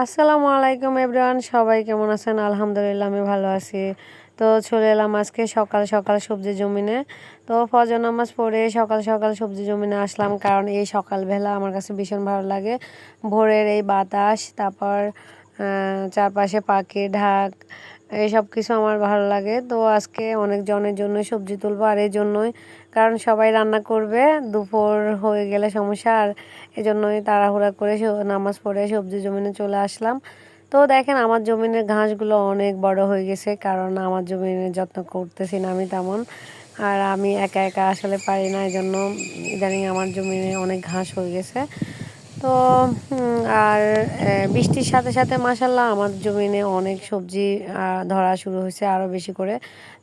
আসসালামু আলাইকুম এভরিওয়ান, সবাই কেমন আছেন? আলহামদুলিল্লাহ, আমি ভালো আছি। তো চলে এলাম আজকে সকাল সকাল সবজি জমিনে। তো ফজর নামাজ পড়ে সকাল সকাল সবজি জমিনে আসলাম কারণ এই সকালবেলা আমার কাছে ভীষণ ভালো লাগে। ভোরের এই বাতাস, তারপর চারপাশে পাখি, ঢাক এইসব কিছু আমার ভালো লাগে। তো আজকে অনেকজনের জন্য সবজি তুলবো আর এই জন্যই, কারণ সবাই রান্না করবে, দুপুর হয়ে গেলে সমস্যা, আর এই জন্যই তাড়াহুড়া করে নামাজ পড়ে সবজি জমিনে চলে আসলাম। তো দেখেন আমার জমিনের ঘাসগুলো অনেক বড় হয়ে গেছে, কারণ আমার জমিনের যত্ন করতেছি না আমি তেমন। আর আমি একা একা আসলে পারি না এই জন্য ইদানিং আমার জমিনে অনেক ঘাস হয়ে গেছে। তো আর বৃষ্টির সাথে সাথে মাসাল্লাহ আমার জমিনে অনেক সবজি ধরা শুরু হয়েছে আরও বেশি করে।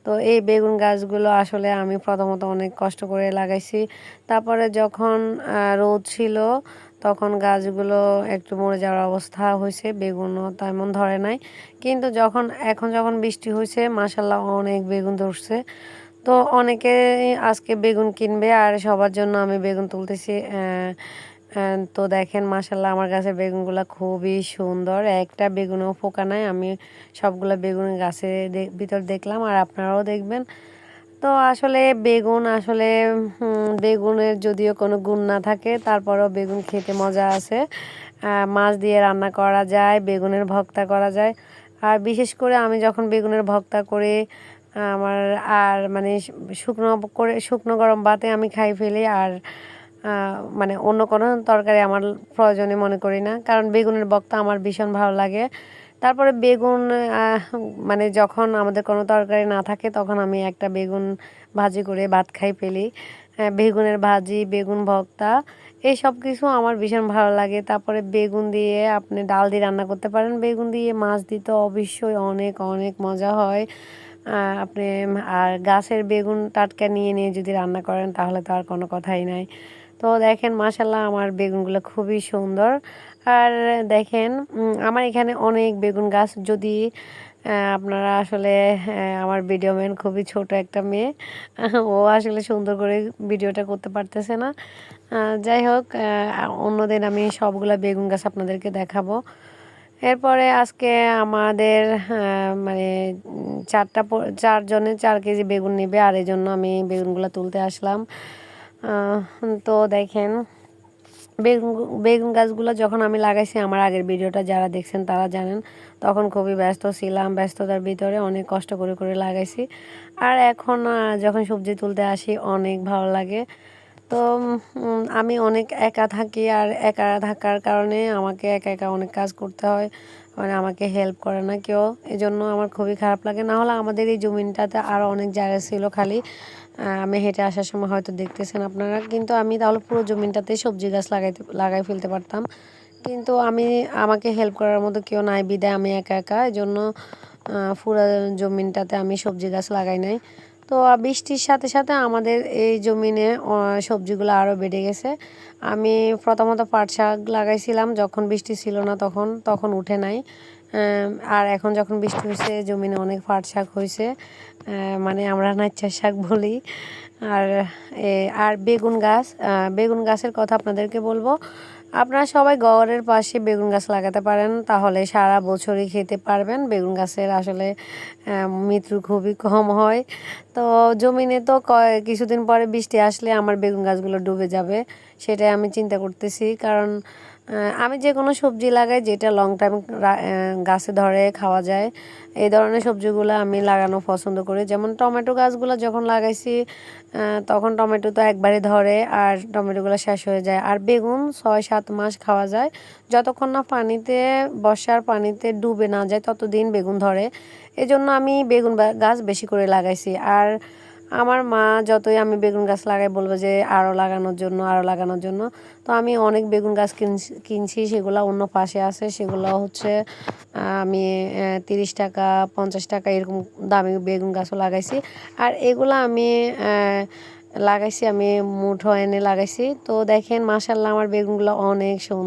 তো এই বেগুন গাছগুলো আসলে আমি প্রথমত অনেক কষ্ট করে লাগাইছি। তারপরে যখন রোদ ছিল, তখন গাছগুলো একটু মরে যাওয়ার অবস্থা হয়েছে, বেগুনও তেমন ধরে নাই। কিন্তু যখন, এখন যখন বৃষ্টি হয়েছে মাসাল্লাহ অনেক বেগুন ধরছে। তো অনেকে আজকে বেগুন কিনবে আর সবার জন্য আমি বেগুন তুলতেছি তো দেখেন মাসাল্লাহ আমার গাছের বেগুনগুলো খুবই সুন্দর। একটা বেগুনও ফোকা নাই, আমি সবগুলো বেগুন গাছের ভিতর দেখলাম, আর আপনারাও দেখবেন। তো আসলে বেগুন, আসলে বেগুনের যদিও কোনো গুণ না থাকে, তারপরও বেগুন খেতে মজা আছে। মাছ দিয়ে রান্না করা যায়, বেগুনের ভক্তা করা যায়। আর বিশেষ করে আমি যখন বেগুনের ভক্তা করে, আমার আর মানে শুকনো করে, শুকনো গরম বাতে আমি খাই ফেলি, আর মানে অন্য কোনো তরকারি আমার প্রয়োজনে মনে করি না। কারণ বেগুনের বক্তা আমার ভীষণ ভালো লাগে। তারপরে বেগুন মানে যখন আমাদের কোনো তরকারি না থাকে, তখন আমি একটা বেগুন ভাজি করে ভাত খাই ফেলি। বেগুনের ভাজি, বেগুন ভক্তা এই সব কিছু আমার ভীষণ ভালো লাগে। তারপরে বেগুন দিয়ে আপনি ডাল দিয়ে রান্না করতে পারেন। বেগুন দিয়ে মাছ দিতে অবশ্যই অনেক অনেক মজা হয়। আপনি, আর গাছের বেগুন টাটকা নিয়ে নিয়ে যদি রান্না করেন, তাহলে তো আর কোনো কথাই নাই। তো দেখেন মাসাল্লাহ আমার বেগুনগুলো খুবই সুন্দর। আর দেখেন আমার এখানে অনেক বেগুন গাছ। যদি আপনারা আসলে আমার ভিডিও ম্যান খুবই ছোট একটা মেয়ে, ও আসলে সুন্দর করে ভিডিওটা করতে পারতেছে না। যাই হোক অন্যদিন আমি সবগুলো বেগুন গাছ আপনাদেরকে দেখাবো। এরপরে আজকে আমাদের মানে চারটা চারজনে চার কেজি বেগুন নেবে, আর এই জন্য আমি বেগুনগুলো তুলতে আসলাম। তো দেখেন, বেগুন বেগুন গাছগুলো যখন আমি লাগাইছি, আমার আগের ভিডিওটা যারা দেখছেন তারা জানেন, তখন খুবই ব্যস্ত ছিলাম, ব্যস্ততার ভিতরে অনেক কষ্ট করে করে লাগাইছি। আর এখন যখন সবজি তুলতে আসি, অনেক ভালো লাগে। তো আমি অনেক একা থাকি আর একা থাকার কারণে আমাকে একা একা অনেক কাজ করতে হয়। মানে আমাকে হেল্প করে না কেউ। এজন্য আমার খুবই খারাপ লাগে। না হলে আমাদের এই জমিনটাতে আরও অনেক জায়গা ছিল খালি। আমি হেঁটে আসার সময় হয়তো দেখতেছেন আপনারা। কিন্তু আমি তাহলে পুরো জমিনটাতে সবজি গাছ লাগাইতে, লাগাই ফেলতে পারতাম। কিন্তু আমি, আমাকে হেল্প করার মতো কেউ নাই। বিদায় আমি একা একা। এই জন্য পুরো জমিনটাতে আমি সবজি গাছ লাগাই নাই। তো বৃষ্টির সাথে সাথে আমাদের এই জমিনে সবজিগুলো আরও বেড়ে গেছে। আমি প্রথমত পাট শাক লাগাইছিলাম, যখন বৃষ্টি ছিল না তখন তখন উঠে নাই। আর এখন যখন বৃষ্টি হয়েছে জমিনে অনেক পাট শাক হয়েছে মানে আমরা নাচ্চার শাক বলি। আর আর বেগুন গাছ বেগুন গাছের কথা আপনাদেরকে বলব। আপনারা সবাই গড়ের পাশে বেগুন গাছ লাগাতে পারেন, তাহলে সারা বছরই খেতে পারবেন। বেগুন গাছের আসলে মৃত্যু খুবই কম হয়। তো জমিনে তো কিছুদিন পরে বৃষ্টি আসলে আমার বেগুন গাছগুলো ডুবে যাবে, সেটাই আমি চিন্তা করতেছি। কারণ আমি যে কোনো সবজি লাগাই যেটা লং টাইম গাছে ধরে খাওয়া যায়, এই ধরনের সবজিগুলো আমি লাগানো পছন্দ করি। যেমন টমেটো গাছগুলো যখন লাগাইছি তখন টমেটো তো একবারে ধরে আর টমেটোগুলো শেষ হয়ে যায়। আর বেগুন ছয় সাত মাস খাওয়া যায়। যতক্ষণ না পানিতে, বর্ষার পানিতে ডুবে না যায়, ততদিন বেগুন ধরে। এজন্য আমি বেগুন গাছ বেশি করে লাগাইছি। আর আমার মা যতই আমি বেগুন গাছ লাগাই বলব যে আরও লাগানোর জন্য আরও লাগানোর জন্য। তো আমি অনেক বেগুন গাছ কিনছি সেগুলো অন্য পাশে আছে, সেগুলো হচ্ছে আমি তিরিশ টাকা, পঞ্চাশ টাকা এরকম দামি বেগুন গাছও লাগাইছি। আর এগুলো আমি লাগাইছি, আমি মুঠো এনে লাগাইছি। তো দেখেন মাসাল্লাহ আমার বেগুনগুলো অনেক সুন্দর